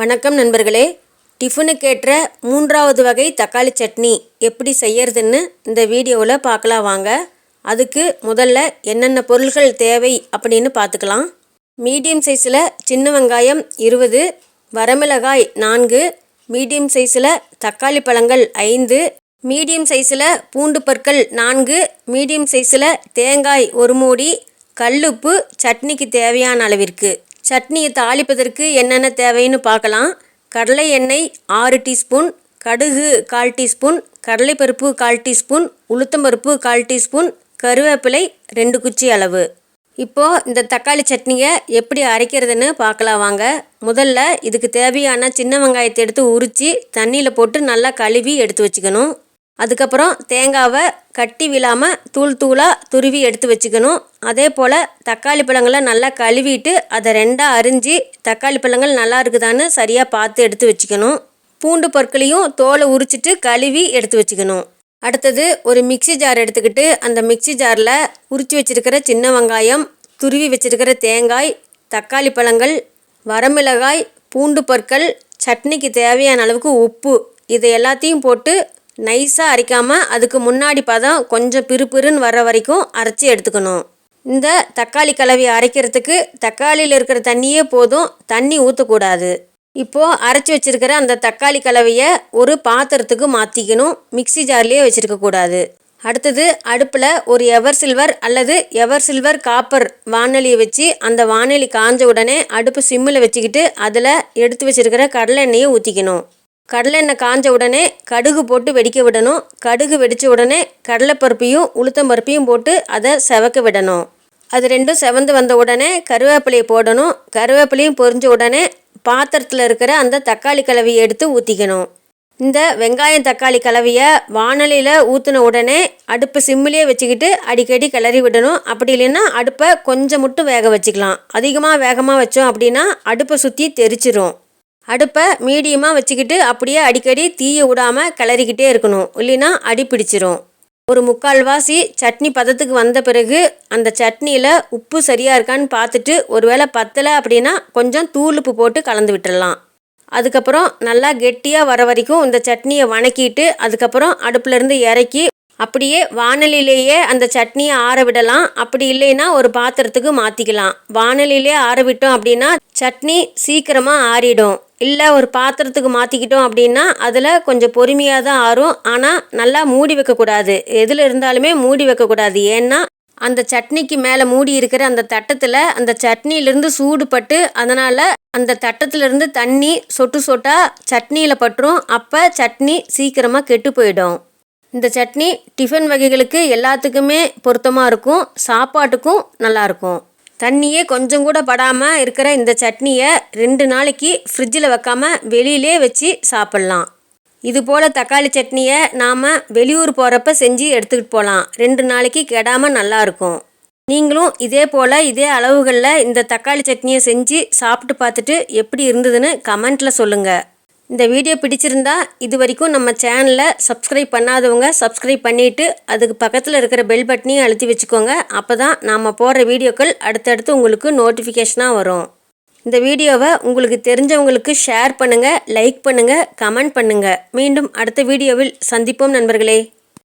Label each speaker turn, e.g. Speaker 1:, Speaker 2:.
Speaker 1: வணக்கம் நண்பர்களே. டிஃபனுக்கேற்ற மூன்றாவது வகை தக்காளி சட்னி எப்படி செய்யறதுன்னு இந்த வீடியோவில் பார்க்கலாம் வாங்க. அதுக்கு முதல்ல என்னென்ன பொருள்கள் தேவை அப்படின்னு பார்த்துக்கலாம். மீடியம் சைஸில் சின்ன வெங்காயம் இருபது வரமிளகாய் நான்கு மீடியம் சைஸில் தக்காளி பழங்கள் ஐந்து மீடியம் சைஸில் பூண்டு பற்கள் நான்கு மீடியம் சைஸில் தேங்காய் ஒரு மூடி கல்லுப்பு சட்னிக்கு தேவையான அளவிற்கு. சட்னியை தாளிப்பதற்கு என்னென்ன தேவைன்னு பார்க்கலாம். கடலை எண்ணெய் ஆறு டீஸ்பூன் கடுகு கால் டீஸ்பூன் கடலைப்பருப்பு கால் டீஸ்பூன் உளுத்தம்பருப்பு கால் டீஸ்பூன் கருவேப்பிலை ரெண்டு குச்சி அளவு. இப்போது இந்த தக்காளி சட்னியை எப்படி அரைக்கிறதுன்னு பார்க்கலாம் வாங்க. முதல்ல இதுக்கு தேவையான சின்ன வெங்காயத்தை எடுத்து உரித்து தண்ணியில் போட்டு நல்லா கழுவி எடுத்து வச்சுக்கணும். அதுக்கப்புறம் தேங்காவை கட்டி விழாமல் தூள் தூளாக துருவி எடுத்து வச்சுக்கணும். அதே போல் தக்காளி பழங்களை நல்லா கழுவிட்டு அதை ரெண்டாக அரிஞ்சு தக்காளி பழங்கள் நல்லா இருக்குதான்னு சரியாக பார்த்து எடுத்து வச்சுக்கணும். பூண்டு பொருட்களையும் தோலை உரிச்சிட்டு கழுவி எடுத்து வச்சுக்கணும். அடுத்தது ஒரு மிக்சி ஜார் எடுத்துக்கிட்டு அந்த மிக்சி ஜாரில் உரித்து வச்சுருக்கிற சின்ன வெங்காயம் துருவி வச்சுருக்கிற தேங்காய் தக்காளி பழங்கள் வரமிளகாய் பூண்டு பொருட்கள் சட்னிக்கு தேவையான அளவுக்கு உப்பு இதை எல்லாத்தையும் போட்டு நைஸாக அரைக்காமல் அதுக்கு முன்னாடி பதம் கொஞ்சம் பிறுபிறுன்னு வர வரைக்கும் அரைச்சி எடுத்துக்கணும். இந்த தக்காளி கலவையை அரைக்கிறதுக்கு தக்காளியில் இருக்கிற தண்ணியே போதும் தண்ணி ஊற்றக்கூடாது இப்போது அரைச்சி வச்சுருக்கிற அந்த தக்காளி கலவையை ஒரு பாத்திரத்துக்கு மாற்றிக்கணும் மிக்சி ஜார்லேயே வச்சுருக்கக்கூடாது அடுத்தது அடுப்பில் ஒரு எவர் சில்வர் அல்லது எவர் சில்வர் காப்பர் வானொலியை வச்சு அந்த வானொலி காஞ்ச உடனே அடுப்பு சிம்மில் வச்சுக்கிட்டு அதில் எடுத்து வச்சுருக்கிற கடலை எண்ணெயை ஊற்றிக்கணும் கடலெண்ணெய் காஞ்ச உடனே கடுகு போட்டு வெடிக்க விடணும். கடுகு வெடித்த உடனே கடலைப்பருப்பையும் உளுத்தம் பருப்பையும் போட்டு அதை செவக்க விடணும். அது ரெண்டும் செவந்து வந்த உடனே கருவேப்பிலையை போடணும். கருவேப்பிலையும் பொரிஞ்ச உடனே பாத்திரத்தில் இருக்கிற அந்த தக்காளி கலவையை எடுத்து ஊற்றிக்கணும் இந்த வெங்காயம் தக்காளி கலவையை வானலியில் ஊற்றின உடனே அடுப்பு சிம்மிலே வச்சுக்கிட்டு அடிக்கடி கிளறி விடணும். அப்படி இல்லைன்னா அடுப்பை கொஞ்சம் மட்டும் வேக வச்சுக்கலாம். அதிகமாக வேகமாக வச்சோம் அப்படின்னா அடுப்பை சுற்றி தெரிச்சிரும். அடுப்பை மீடியமாக வச்சுக்கிட்டு அப்படியே அடிக்கடி தீயை விடாமல் கிளறிக்கிட்டே இருக்கணும். இல்லைன்னா அடி பிடிச்சிரும். ஒரு முக்கால்வாசி சட்னி பதத்துக்கு வந்த பிறகு அந்த சட்னியில் உப்பு சரியாக இருக்கான்னு பார்த்துட்டு ஒருவேளை பத்தலை அப்படின்னா கொஞ்சம் தூள் உப்பு போட்டு கலந்து விட்டுடலாம் அதுக்கப்புறம் நல்லா கெட்டியாக வர வரைக்கும் இந்த சட்னியை வணக்கிட்டு அதுக்கப்புறம் அடுப்புலேருந்து இறக்கி அப்படியே வானலிலேயே அந்த சட்னியை ஆற விடலாம். அப்படி இல்லைன்னா ஒரு பாத்திரத்துக்கு மாற்றிக்கலாம் வானலிலே ஆற விட்டோம் அப்படின்னா சட்னி சீக்கிரமாக ஆறிடும். இல்லை ஒரு பாத்திரத்துக்கு மாற்றிக்கிட்டோம் அப்படின்னா அதில் கொஞ்சம் பொறுமையாக தான் ஆறும். ஆனால் நல்லா மூடி வைக்கக்கூடாது எதில் இருந்தாலுமே மூடி வைக்கக்கூடாது ஏன்னா அந்த சட்னிக்கு மேலே மூடி இருக்கிற அந்த தட்டத்தில் அந்த சட்னியிலேருந்து சூடுபட்டு அதனால் அந்த தட்டத்திலேருந்து தண்ணி சொட்டு சொட்டாக சட்னியில் பட்டுரும். அப்போ சட்னி சீக்கிரமாக கெட்டு போயிடும். இந்த சட்னி டிஃபன் வகைகளுக்கு எல்லாத்துக்குமே பொருத்தமாக இருக்கும். சாப்பாட்டுக்கும் நல்லாயிருக்கும் தண்ணியே கொஞ்சம் கூட படாமல் இருக்கிற இந்த சட்னியை ரெண்டு நாளைக்கு ஃப்ரிட்ஜில் வைக்காமல் வெளியிலே வச்சு சாப்பிட்லாம். இது போல் தக்காளி சட்னியை நாம் வெளியூர் போகிறப்ப செஞ்சு எடுத்துக்கிட்டு போகலாம். ரெண்டு நாளைக்கு கெடாமல் நல்லாயிருக்கும் நீங்களும் இதே போல் இதே அளவுகளில் இந்த தக்காளி சட்னியை செஞ்சு சாப்பிட்டு பார்த்துட்டு எப்படி இருந்ததுன்னு கமெண்ட்டில் சொல்லுங்கள் இந்த வீடியோ பிடிச்சிருந்தா இது வரைக்கும் நம்ம சேனலை சப்ஸ்கிரைப் பண்ணாதவங்க சப்ஸ்கிரைப் பண்ணிவிட்டு அதுக்கு பக்கத்தில் இருக்கிற பெல் பட்டனையும் அழுத்தி வச்சுக்கோங்க. அப்போ தான் நாம் போடுற வீடியோக்கள் அடுத்தடுத்து உங்களுக்கு நோட்டிஃபிகேஷனாக வரும். இந்த வீடியோவை உங்களுக்கு தெரிஞ்சவங்களுக்கு ஷேர் பண்ணுங்கள் லைக் பண்ணுங்கள் கமெண்ட் பண்ணுங்கள் மீண்டும் அடுத்த வீடியோவில் சந்திப்போம் நண்பர்களே.